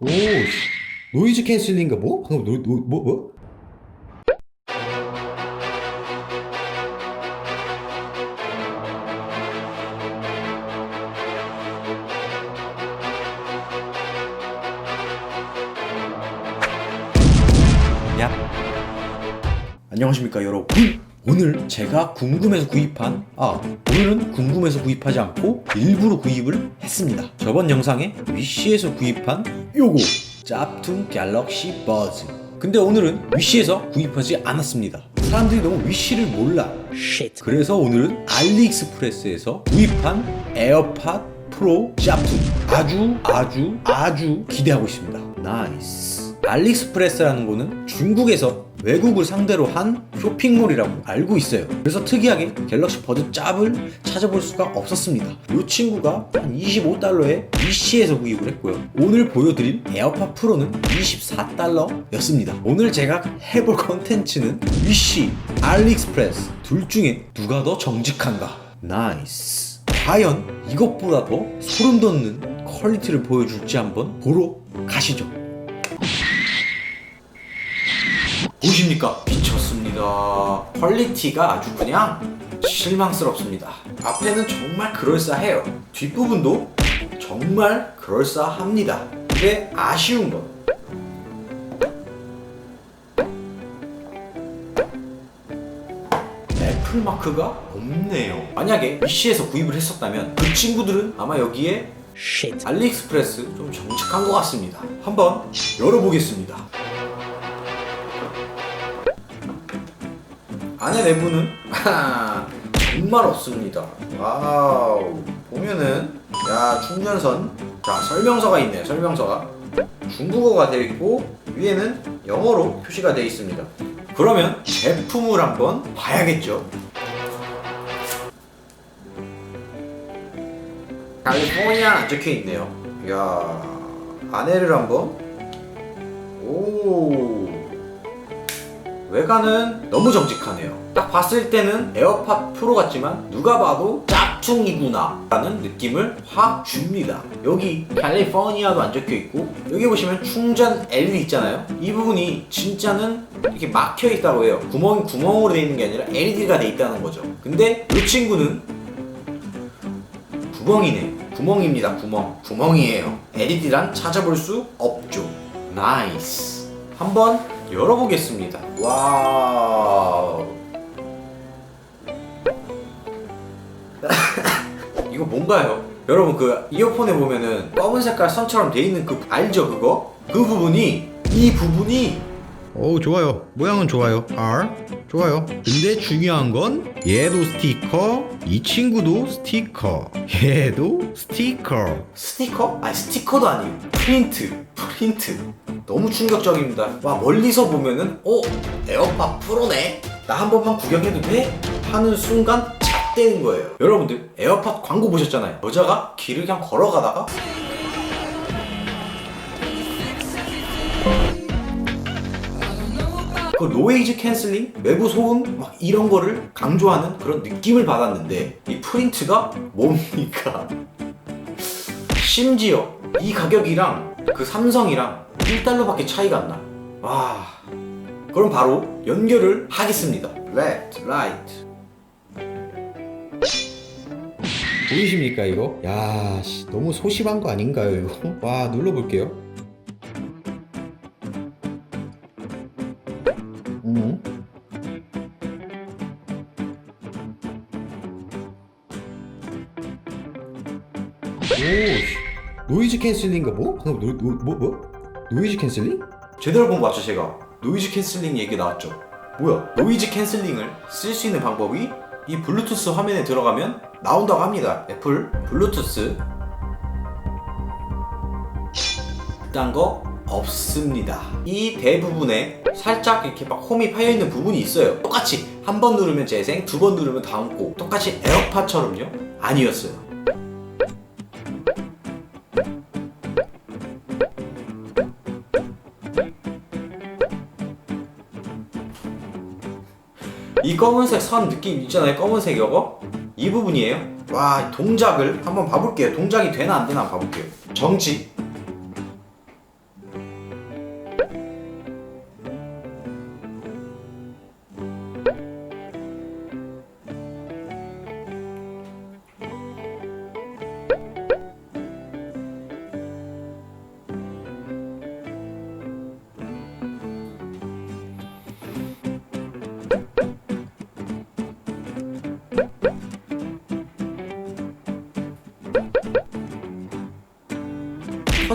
오, 씨. 노이즈 캔슬링가 뭐? 방금 노, 노, 뭐, 뭐? 야. 안녕하십니까 여러분. 오늘 제가 궁금해서 구입한 아 오늘은 궁금해서 구입하지 않고 일부러 구입을 했습니다. 저번 영상에 위시에서 구입한 요거 짭퉁 갤럭시 버즈. 근데 오늘은 위시에서 구입하지 않았습니다. 사람들이 너무 위시를 몰라. 그래서 오늘은 알리익스프레스에서 구입한 에어팟 프로 짭퉁 아주 아주 아주 기대하고 있습니다. 나이스. 알리익스프레스라는 거는 중국에서 외국을 상대로 한 쇼핑몰이라고 알고 있어요. 그래서 특이하게 갤럭시 버드 짭을 찾아볼 수가 없었습니다. 이 친구가 한 25달러에 위시에서 구입을 했고요. 오늘 보여드릴 에어팟 프로는 24달러였습니다. 오늘 제가 해볼 컨텐츠는 위시, 알리익스프레스 둘 중에 누가 더 정직한가? 나이스. 과연 이것보다 더 소름 돋는 퀄리티를 보여줄지 한번 보러 가시죠. 보십니까? 미쳤습니다. 퀄리티가 아주 그냥 실망스럽습니다. 앞에는 정말 그럴싸해요. 뒷부분도 정말 그럴싸합니다. 근데 아쉬운 건 애플 마크가 없네요. 만약에 위시에서 구입을 했었다면 그 친구들은 아마 여기에 알리익스프레스 좀 정직한 것 같습니다. 한번 열어보겠습니다. 안에 내부는 정말 없습니다. 와우 보면은 야 충전선 자 설명서가 있네요. 설명서가 중국어가 되어 있고 위에는 영어로 표시가 되어 있습니다. 그러면 제품을 한번 봐야겠죠. 칼리포니아 적혀 있네요. 야 안에를 한번 오 외관은 너무 정직하네요. 딱 봤을 때는 에어팟 프로 같지만 누가 봐도 짝퉁이구나 라는 느낌을 확 줍니다. 여기 캘리포니아도 안 적혀 있고 여기 보시면 충전 LED 있잖아요. 이 부분이 진짜는 이렇게 막혀 있다고 해요. 구멍이 구멍으로 되어 있는 게 아니라 LED가 되어 있다는 거죠. 근데 이 친구는 구멍이네. 구멍입니다. 구멍. 구멍이에요. LED란 찾아볼 수 없죠. 나이스. 한번 열어보겠습니다. 와우. 이거 뭔가요? 여러분 그 이어폰에 보면은 검은 색깔 선처럼 돼 있는 그 알죠 그거? 그 부분이 이 부분이 오, 좋아요. 모양은 좋아요. R. 좋아요. 근데 중요한 건 얘도 스티커, 이 친구도 스티커, 얘도 스티커. 스티커? 아니 스티커도 아니에요 프린트 프린트 너무 충격적입니다 와 멀리서 보면은 어? 에어팟 프로네 나 한 번만 구경해도 돼? 하는 순간 잣대는 거예요 여러분들 에어팟 광고 보셨잖아요 여자가 길을 그냥 걸어가다가 그 노이즈 캔슬링, 외부 소음 막 이런 거를 강조하는 그런 느낌을 받았는데 이 프린트가 뭡니까? 심지어 이 가격이랑 그 삼성이랑 1달러밖에 차이가 안 나. 와. 그럼 바로 연결을 하겠습니다. Left, right. 보이십니까 이거? 야, 씨, 너무 소심한 거 아닌가요 이거? 와, 눌러볼게요. 음. 오, 씨. 노이즈 캔슬링가 뭐? 방금 노, 노, 뭐, 뭐? 노이즈 캔슬링? 제대로 본 거 맞죠, 제가? 노이즈 캔슬링 얘기 나왔죠? 뭐야? 노이즈 캔슬링을 쓸 수 있는 방법이 이 블루투스 화면에 들어가면 나온다고 합니다. 애플 블루투스. 그딴 거 없습니다. 이 대부분에 살짝 이렇게 막 홈이 파여 있는 부분이 있어요. 똑같이 한 번 누르면 재생, 두 번 누르면 다음 곡. 똑같이 에어팟처럼요? 아니었어요. 이 검은색 선 느낌 있잖아요 검은색 이거 이 부분이에요 와 동작을 한번 봐볼게요 동작이 되나 안 되나 봐볼게요 정지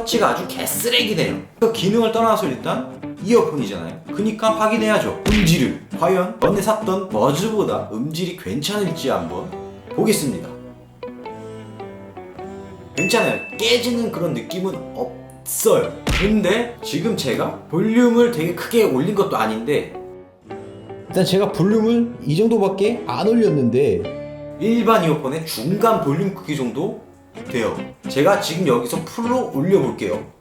터치가 아주 개쓰레기네요. 그 기능을 떠나서 일단 이어폰이잖아요. 그니까 확인해야죠. 음질을. 과연 전에 샀던 버즈보다 음질이 괜찮을지 한번 보겠습니다. 괜찮아요. 깨지는 그런 느낌은 없어요. 근데 지금 제가 볼륨을 되게 크게 올린 것도 아닌데 일단 제가 볼륨을 이 정도밖에 안 올렸는데 일반 이어폰의 중간 볼륨 크기 정도 돼요. 제가 지금 여기서 풀로 올려볼게요.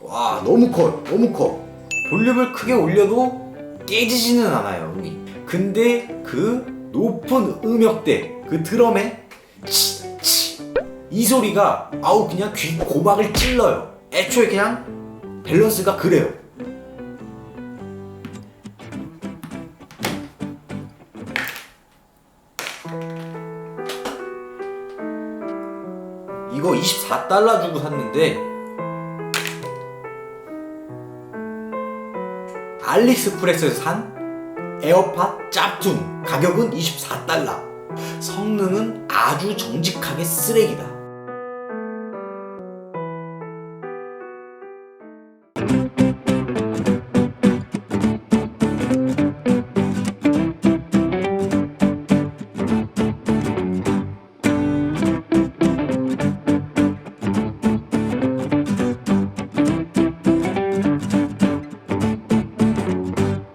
와. 너무 커 너무 커. 볼륨을 크게 올려도 깨지지는 않아요 음이 근데 그 높은 음역대 그 드럼의 치, 치, 이 소리가 아우 그냥 귀 고막을 찔러요. 애초에 그냥 밸런스가 그래요 이거 24달러 주고 샀는데 알리익스프레스에서 산 에어팟 짭퉁 가격은 24달러 성능은 아주 정직하게 쓰레기다